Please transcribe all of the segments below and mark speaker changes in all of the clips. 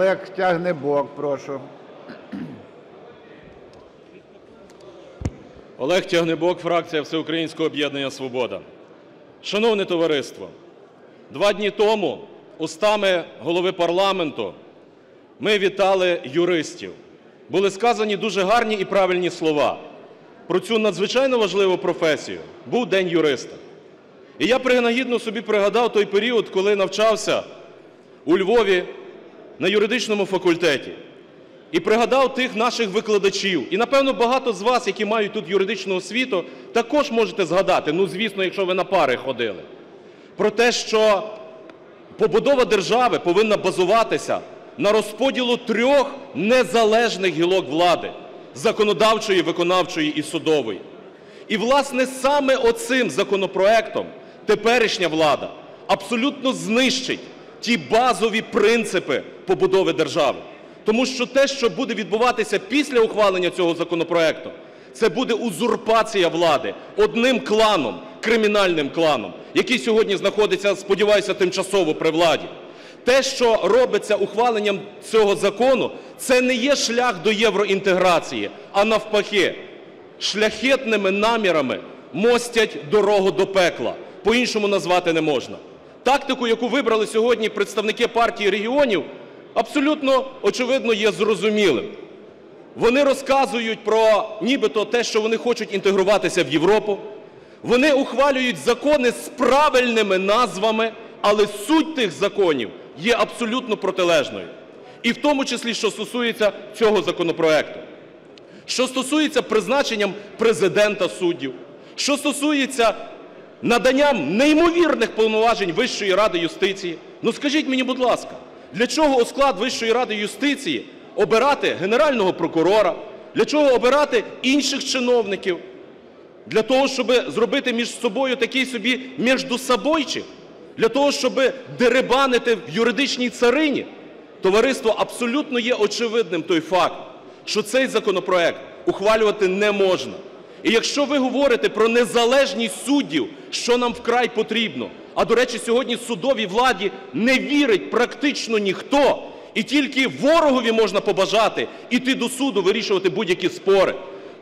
Speaker 1: Олег Тягнебок, прошу.
Speaker 2: Олег Тягнебок, фракція Всеукраїнського об'єднання «Свобода». Шановне товариство, два дні тому устами голови парламенту ми вітали юристів. Були сказані дуже гарні і правильні слова про цю надзвичайно важливу професію. Був День юриста. І я принагідно собі пригадав той період, коли навчався у Львові на юридичному факультеті. І пригадав тих наших викладачів. І, напевно, багато з вас, які мають тут юридичну освіту, також можете згадати, ну, звісно, якщо ви на пари ходили, про те, що побудова держави повинна базуватися на розподілу трьох незалежних гілок влади – законодавчої, виконавчої і судової. І, власне, саме оцим законопроектом теперішня влада абсолютно знищить ті базові принципи побудови держави. Тому що те, що буде відбуватися після ухвалення цього законопроекту, це буде узурпація влади одним кланом, кримінальним кланом, який сьогодні знаходиться, сподіваюся, тимчасово при владі. Те, що робиться ухваленням цього закону, це не є шлях до євроінтеграції, а навпаки, шляхетними намірами мостять дорогу до пекла. По-іншому назвати не можна. Тактику, яку вибрали сьогодні представники партії регіонів, абсолютно, очевидно, є зрозумілим. Вони розказують про нібито те, що вони хочуть інтегруватися в Європу. Вони ухвалюють закони з правильними назвами, але суть тих законів є абсолютно протилежною. І в тому числі, що стосується цього законопроекту. Що стосується призначенням президента суддів, що стосується наданням неймовірних повноважень Вищої ради юстиції, ну скажіть мені, будь ласка, для чого у склад Вищої ради юстиції обирати Генерального прокурора, для чого обирати інших чиновників? Для того, щоб зробити між собою такий собі міждусобойчик? Для того, щоб дерибанити в юридичній царині? Товариство, абсолютно є очевидним той факт, що цей законопроект ухвалювати не можна. І якщо ви говорите про незалежність суддів, що нам вкрай потрібно, а, до речі, сьогодні судовій владі не вірить практично ніхто, і тільки ворогові можна побажати іти до суду, вирішувати будь-які спори,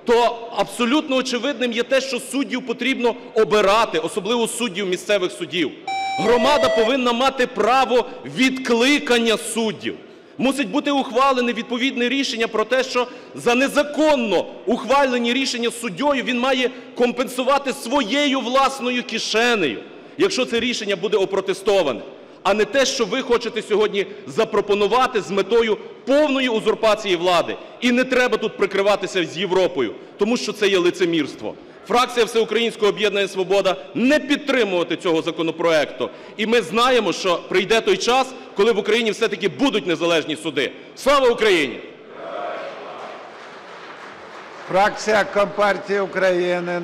Speaker 2: то абсолютно очевидним є те, що суддів потрібно обирати, особливо суддів місцевих судів. Громада повинна мати право відкликання суддів. Мусить бути ухвалене відповідне рішення про те, що за незаконно ухвалені рішення суддею він має компенсувати своєю власною кишенею, якщо це рішення буде опротестоване, а не те, що ви хочете сьогодні запропонувати з метою повної узурпації влади. І не треба тут прикриватися з Європою, тому що це є лицемірство. Фракція Всеукраїнського об'єднання "Свобода" не підтримувати цього законопроекту. І ми знаємо, що прийде той час, коли в Україні все-таки будуть незалежні суди. Слава Україні!
Speaker 1: Фракція Компартії України.